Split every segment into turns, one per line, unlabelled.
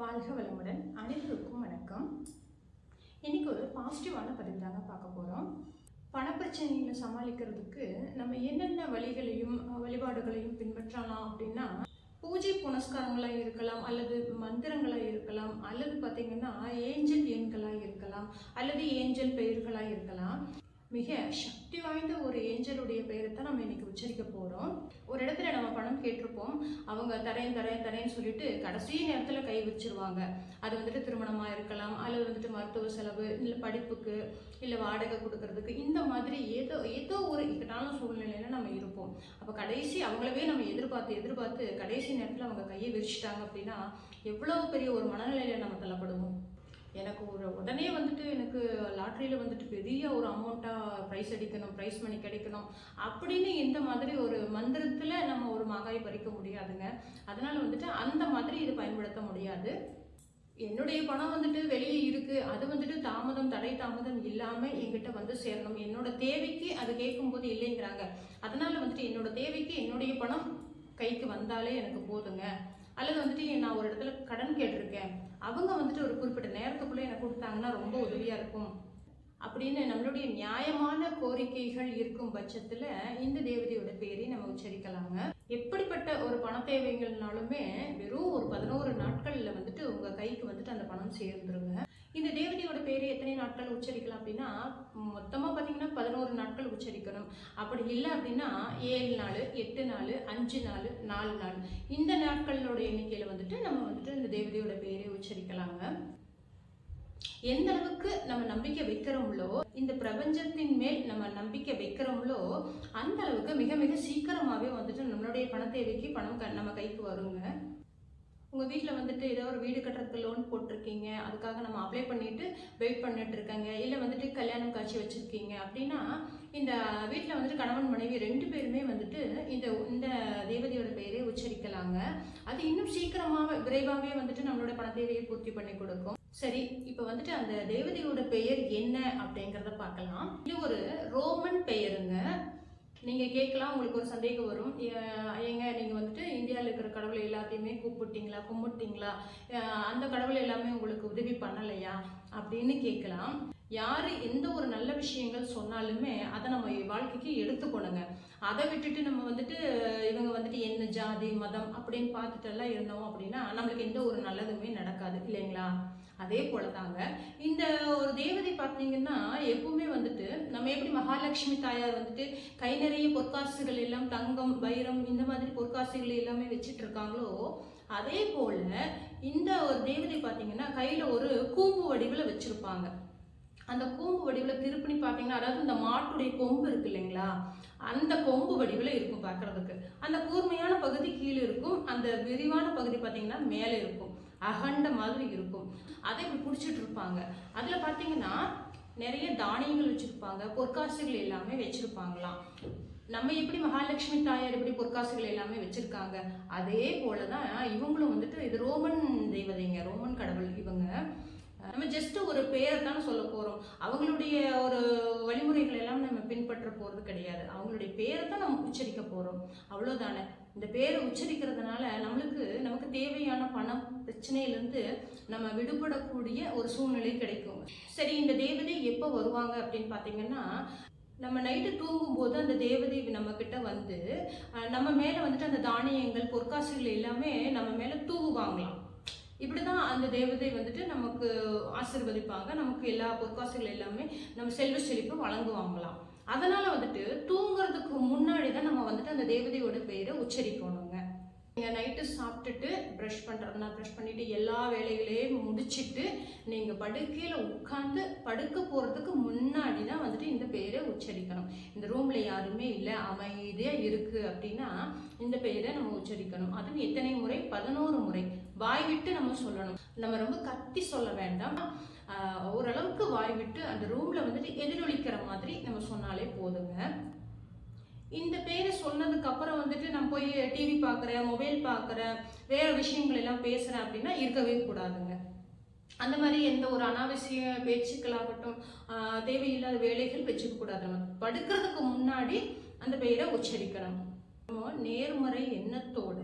வாழ்க வளமுடன் அனைவருக்கும் வணக்கம். இன்னைக்கு ஒரு பாசிட்டிவான பதிவு தாங்க பார்க்க போகிறோம் பணப்பிரச்சனைகளை சமாளிக்கிறதுக்கு நம்ம என்னென்ன வழிகளையும் வழிபாடுகளையும் பின்பற்றலாம் அப்படின்னா பூஜை புனஸ்காரங்களாக இருக்கலாம் அல்லது மந்திரங்களாக இருக்கலாம் அல்லது பார்த்தீங்கன்னா ஏஞ்சல் எண்களாக இருக்கலாம் அல்லது ஏஞ்சல் பெயர்களாக இருக்கலாம். மிக சக்தி வாய்ந்த ஒரு ஏஞ்சலுடைய பெயர் தான் நம்ம இன்னைக்கு உச்சரிக்க போகிறோம் ஒரு இடத்துல நம்ம பணம் கேட்டிருப்போம். அவங்க தரேன் தரேன் தரேன்னு சொல்லிட்டு கடைசி நேரத்தில் கை வச்சிருவாங்க. அது வந்துட்டு திருமணமாக இருக்கலாம் அல்லது வந்துட்டு மருத்துவ செலவு இல்லை படிப்புக்கு இல்லை வாடகை கொடுக்கறதுக்கு இந்த மாதிரி ஏதோ ஏதோ ஒரு இக்கட்டான சூழ்நிலையில நம்ம இருப்போம். அப்போ கடைசி அவங்களவே நம்ம எதிர்பார்த்து எதிர்பார்த்து கடைசி நேரத்தில் அவங்க கையை விரிச்சிட்டாங்க அப்படின்னா எவ்வளோ பெரிய ஒரு மனநிலையில நம்ம தள்ளப்படுவோம்? எனக்கு எனக்கு லாட்ரியில் வந்துட்டு பெரிய ஒரு அமௌண்ட்டாக ப்ரைஸ் அடிக்கணும் ப்ரைஸ் மணி கிடைக்கணும் அப்படின்னு இந்த மாதிரி ஒரு மந்திரத்தில் நம்ம ஒரு மகாயை பறிக்க முடியாதுங்க. அதனால் வந்துட்டு அந்த மாதிரி இது பயன்படுத்த முடியாது. என்னுடைய பணம் வந்துட்டு வெளியே இருக்கு. அது வந்துட்டு தாமதம் தடை தாமதம் இல்லாம என்கிட்ட வந்து சேரணும். என்னோட தேவைக்கு அது கேட்கும்போது இல்லைங்கிறாங்க. அதனால வந்துட்டு என்னோட தேவைக்கு என்னுடைய பணம் கைக்கு வந்தாலே எனக்கு போதுங்க. அல்லது வந்துட்டு நான் ஒரு இடத்துல கடன் கேட்டிருக்கேன். அவங்க வந்துட்டு ஒரு குறிப்பிட்ட நேரத்துக்குள்ளே எனக்கு கொடுத்தாங்கன்னா ரொம்ப உதவியா இருக்கும். அப்படின்னு நம்மளுடைய நியாயமான கோரிக்கைகள் இருக்கும் பட்சத்துல இந்த தேவதையோட பேரை நம்ம உச்சரிக்கலாங்க. எப்படிப்பட்ட ஒரு பண தேவைகள்னாலுமே வெறும் ஒரு பதினோரு நாட்கள்ல வந்துட்டு உங்க கைக்கு வந்துட்டு அந்த பணம் சேர்ந்துருங்க. இந்த தேவதையோட பேரை எத்தனை நாட்கள் உச்சரிக்கலாம் அப்படின்னா மொத்தமாக உச்சரிக்கணும் அப்படி இல்லை அப்படின்னா ஏழு நாள் எட்டு நாள் அஞ்சு நாள் நாலு நாள். இந்த நாட்களோட எண்ணிக்கையில் வந்துட்டு நம்ம வந்துட்டு இந்த தேவதையோட பேரை உச்சரிக்கலாங்க. எந்த அளவுக்கு நம்ம நம்பிக்கை வைக்கிறோம்லோ இந்த பிரபஞ்சத்தின் மேல் நம்ம நம்பிக்கை வைக்கிறோம்லோ அந்த அளவுக்கு மிக மிக சீக்கிரமாகவே வந்துட்டு நம்மளுடைய பண தேவைக்கு பணம் க- நம்ம கைக்கு வருங்க. உங்கள் வீட்டில் வந்துட்டு ஏதோ ஒரு வீடு கட்டுறதுக்கு லோன் போட்டிருக்கீங்க. அதுக்காக நம்ம அப்ளை பண்ணிட்டு வெயிட் பண்ணிட்டு இருக்காங்க. இல்லை வந்துட்டு கல்யாணம் காட்சி வச்சுருக்கீங்க. அப்படின்னா இந்த வீட்டில் வந்துட்டு கணவன் மனைவி ரெண்டு பேருமே வந்துட்டு இந்த இந்த தேவதையோட பெயரை உச்சரிக்கலாங்க. அது இன்னும் சீக்கிரமாக விரைவாகவே வந்துட்டு நம்மளோட பண தேவையை பூர்த்தி பண்ணி கொடுக்கும். சரி இப்போ வந்துட்டு அந்த தேவதையோட பெயர் என்ன அப்படிங்கிறத பார்க்கலாம். இது ஒரு ரோமன் பெயருங்க. நீங்கள் கேட்கலாம் உங்களுக்கு ஒரு சந்தேகம் வரும். ஏங்க நீங்கள் வந்துட்டு இந்தியாவில் இருக்கிற கடவுளை எல்லாத்தையுமே கூப்பிட்டீங்களா கும்பிட்டீங்களா? அந்த கடவுள் எல்லாமே உங்களுக்கு உதவி பண்ணலையா? அப்படின்னு கேட்கலாம். யார் எந்த ஒரு நல்ல விஷயங்கள் சொன்னாலுமே அதை நம்ம வாழ்க்கைக்கு எடுத்துக்கணுங்க. அதை விட்டுட்டு நம்ம வந்துட்டு இவங்க வந்துட்டு என்ன ஜாதி மதம் அப்படின்னு பார்த்துட்டெல்லாம் இருந்தோம் அப்படின்னா நம்மளுக்கு எந்த ஒரு நல்லதுமே நடக்காது இல்லைங்களா? அதே போல தாங்க இந்த பார்த்தீங்கன்னா எப்பவுமே வந்துட்டு நம்ம எப்படி மகாலட்சுமி தாயார் வந்துட்டு கை நிறைய பொற்காசுகள் எல்லாம் தங்கம் வைரம் இந்த மாதிரி பொற்காசுகள் எல்லாமே வச்சுட்டு இருக்காங்களோ அதே போல இந்த ஒரு தேவதை பார்த்தீங்கன்னா கையில ஒரு கூம்பு வடிவில் வச்சிருப்பாங்க. அந்த கூம்பு வடிவில் திருப்பணி பார்த்தீங்கன்னா அதாவது இந்த மாட்டுடைய கொம்பு இருக்கு இல்லைங்களா அந்த கொம்பு வடிவில் இருக்கும் பார்க்கறதுக்கு. அந்த கூர்மையான பகுதி கீழே இருக்கும் அந்த விரிவான பகுதி பார்த்தீங்கன்னா மேலே இருக்கும். அகண்ட மாதிரி இருக்கும். அதை இப்படி பிடிச்சிட்டு இருப்பாங்க. அதில் பார்த்தீங்கன்னா நிறைய தானியங்கள் வச்சுருப்பாங்க. பொற்காசுகள் எல்லாமே வச்சுருப்பாங்களாம். நம்ம எப்படி மகாலட்சுமி தாயார் எப்படி பொற்காசுகள் எல்லாமே வச்சுருக்காங்க? அதே போலதான் இவங்களும் வந்துட்டு இது ரோமன் தெய்வதைங்க ரோமன் கடவுள் இவங்க. நம்ம ஜஸ்ட் ஒரு பேர் தான் சொல்ல போகிறோம் அவங்களுடைய ஒரு வழிமுறைகள் எல்லாம் நம்ம பின்பற்ற போகிறது கிடையாது. அவங்களுடைய பேரை தான் நம்ம உச்சரிக்க போகிறோம் அவ்வளோதானே இந்த பேரை உச்சரிக்கிறதுனால நம்மளுக்கு நமக்கு தேவையான பணம் பிரச்சனையிலேருந்து நம்ம விடுபடக்கூடிய ஒரு சூழ்நிலை கிடைக்கும். சரி இந்த தேவதை எப்போ வருவாங்க அப்படின்னு பார்த்தீங்கன்னா நம்ம நைட்டு தூங்கும்போது அந்த தேவதை நம்ம கிட்ட வந்து நம்ம மேலே வந்துட்டு அந்த தானியங்கள் பொற்காசுகள் எல்லாமே நம்ம மேலே தூவுவாங்களாம். இப்படிதான் அந்த தேவதை வந்துட்டு நமக்கு ஆசிர்வதிப்பாங்க. நமக்கு எல்லா பொற்காசுகள் எல்லாமே நம்ம செல்வ செழிப்பு வழங்குவாங்களாம். அதனால வந்துட்டு தூங்குறதுக்கு முன்னாடி தான் நம்ம வந்துட்டு அந்த தேவதையோட பெயரை உச்சரிக்கணும். நீங்கள் நைட்டு சாப்பிட்டுட்டு ப்ரஷ் பண்ணுறதுனா ப்ரஷ் பண்ணிவிட்டு எல்லா வேலைகளையும் முடிச்சுட்டு நீங்கள் படுக்கையில் உட்காந்து படுக்க போகிறதுக்கு முன்னாடி தான் வந்துட்டு இந்த பெயரை உச்சரிக்கணும். இந்த ரூமில் யாருமே இல்லை அமைதியாக இருக்குது அப்படின்னா இந்த பெயரை நம்ம உச்சரிக்கணும். அதுவும் எத்தனை முறை? பதினோரு முறை. வாய் விட்டு நம்ம சொல்லணும். நம்ம ரொம்ப கத்தி சொல்ல வேண்டாம். ஓரளவுக்கு வாய் விட்டு அந்த ரூமில் வந்துட்டு எதிரொலிக்கிற மாதிரி நம்ம சொன்னாலே போதுங்க. இந்த பேரை சொன்னதுக்கு அப்புறம் வந்துட்டு நான் போய் டிவி பார்க்குறேன் மொபைல் பார்க்குறேன் வேற விஷயங்கள் எல்லாம் பேசுறேன் அப்படின்னா இருக்கவே கூடாதுங்க. அந்த மாதிரி எந்த ஒரு அனாவசிய பேச்சுக்களாகட்டும் தேவையில்லாத வேலைகள் வச்சுக்க கூடாது. படுக்கிறதுக்கு முன்னாடி அந்த பெயரை உச்சரிக்கணும். நம்ம நேர்மறை எண்ணத்தோட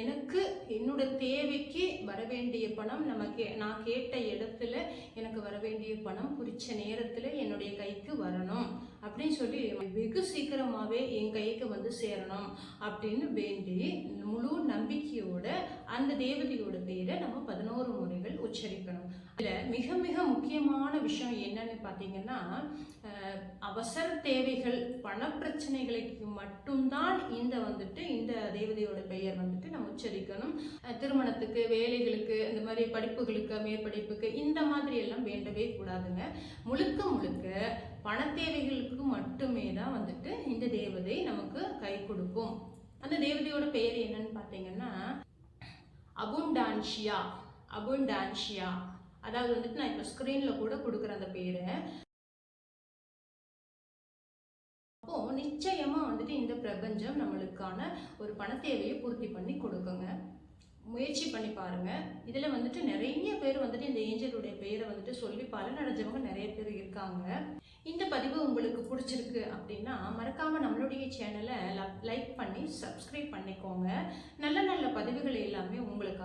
எனக்கு என்னோட தேவைக்கு வர வேண்டிய பணம் நமக்கு நான் கேட்ட இடத்துல எனக்கு வர வேண்டிய பணம் குறித்த நேரத்தில் என்னுடைய கைக்கு வரணும். அப்படின்னு சொல்லி வெகு சீக்கிரமாகவே என் கைக்கு வந்து சேரணும் அப்படின்னு வேண்டி முழு நம்பிக்கையோட அந்த தேவதையோட பேரை நம்ம பதினோரு முறைகள் உச்சரிக்கணும். இதில் மிக மிக முக்கியமான விஷயம் என்னன்னு பார்த்தீங்கன்னா அவசர தேவைகள் பணப்பிரச்சனைகளுக்கு மட்டும்தான் இந்த வந்துட்டு இந்த தேவதையோட பெயர் வந்துட்டு நம்ம உச்சரிக்கணும். திருமணத்துக்கு வேலைகளுக்கு இந்த மாதிரி படிப்புகளுக்கு மேற்படிப்புக்கு இந்த மாதிரி எல்லாம் வேண்டவே கூடாதுங்க. முழுக்க முழுக்க பண தேவைகளுக்கு மட்டுமே தான் வந்துட்டு இந்த தேவதை நமக்கு கை கொடுக்கும். அந்த தேவதையோட பெயர் என்னன்னு பார்த்தீங்கன்னா அபுண்டான்ஷியா. அபுண்டான்ஷியா. அதாவது வந்துட்டு நான் இப்போ ஸ்க்ரீனில் கூட கொடுக்குறேன் அந்த பேரை. அப்போ நிச்சயமா வந்துட்டு இந்த பிரபஞ்சம் நம்மளுக்கான ஒரு பண தேவையை பூர்த்தி பண்ணி கொடுக்குங்க. முயற்சி பண்ணி பாருங்க. இதில் வந்துட்டு நிறைய பேர் வந்துட்டு இந்த ஏஞ்சலுடைய பெயரை வந்துட்டு சொல்லி பலனடைஞ்சவங்க நிறைய பேர் இருக்காங்க. இந்த பதிவு உங்களுக்கு பிடிச்சிருக்கு அப்படின்னா மறக்காம நம்மளுடைய சேனலை லைக் பண்ணி சப்ஸ்கிரைப் பண்ணிக்கோங்க. நல்ல நல்ல பதிவுகள் எல்லாமே உங்களுக்கு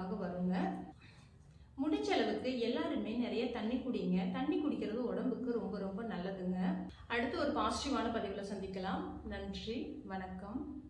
முடிஞ்ச எல்லாருமே நிறைய தண்ணி குடிங்க. தண்ணி குடிக்கிறது உடம்புக்கு ரொம்ப ரொம்ப நல்லதுங்க. அடுத்து ஒரு பாசிட்டிவான பதிவில் சந்திக்கலாம். நன்றி. வணக்கம்.